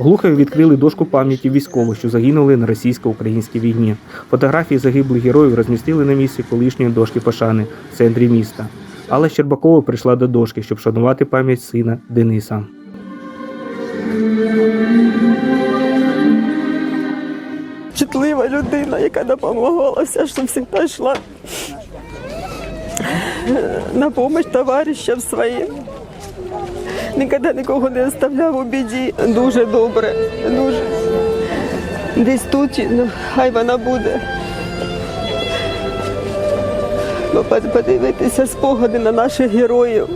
Глухові відкрили дошку пам'яті військових, що загинули на російсько-українській війні. Фотографії загиблих героїв розмістили на місці колишньої дошки Пашани в центрі міста. Алла Щербакова прийшла до дошки, щоб шанувати пам'ять сина Дениса. чутлива людина, яка допомагала все, що завжди йшла на допомогу товаришам своїм. Ніколи нікого не оставляв у біді. Дуже добре, дуже. Десь тут, ну, хай вона буде. Ну, Подивитися спогади на наших героїв.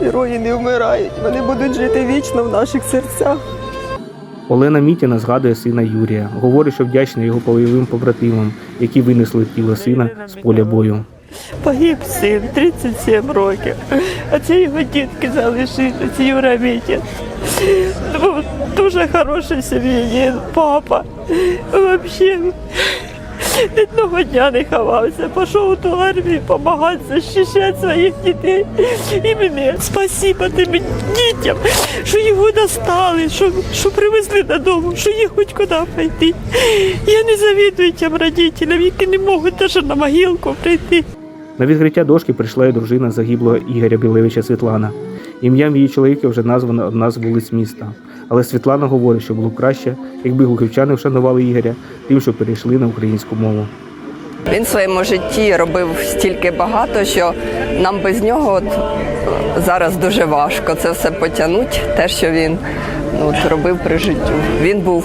Герої не вмирають, вони будуть жити вічно в наших серцях. Олена Мітіна згадує сина Юрія. Говорить, що вдячна його бойовим побратимам, які винесли тіло сина з поля бою. Погиб син, 37 років. А це його дітки залишилися, Юра Мітін. Був дуже хороший сім'янин, папа. Взагалі. Ні Одного дня не ховався, пішов у ту допомагати захищати своїх дітей. І мене спасибо тим дітям, що його достали, що, що привезли додому, що є хоч куди прийти. Я не завідую тим родителям, які не можуть навіть на могилку прийти. На відкриття дошки прийшла і дружина загиблого Ігоря Білевича Світлана. Ім'ям її чоловіка вже названа одна з вулиць міста. Але Світлана говорить, що було б краще, якби глухівчани вшанували Ігоря тим, що перейшли на українську мову. Він в своєму житті робив стільки багато, що нам без нього от, зараз дуже важко це все потягнути, те, що він ну, от, робив при життю. Він був,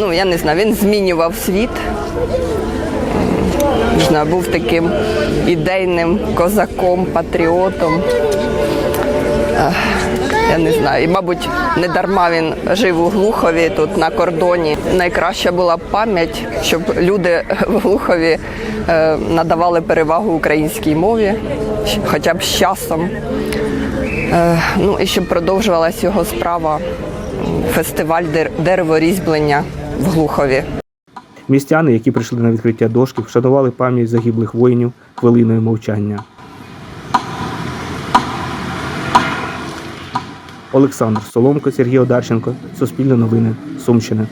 ну я не знаю, він змінював світ. Був таким ідейним козаком, патріотом. Я не знаю, і мабуть, не дарма він жив у Глухові тут на кордоні. Найкраща була пам'ять, щоб люди в Глухові е, надавали перевагу українській мові, хоча б з часом. Е, ну і щоб продовжувалась його справа фестиваль дер- дереворізьблення в Глухові. Містяни, які прийшли на відкриття дошки, вшанували пам'ять загиблих воїнів хвилиною мовчання. Олександр Соломко, Сергій Одарченко, Суспільне новини, Сумщина.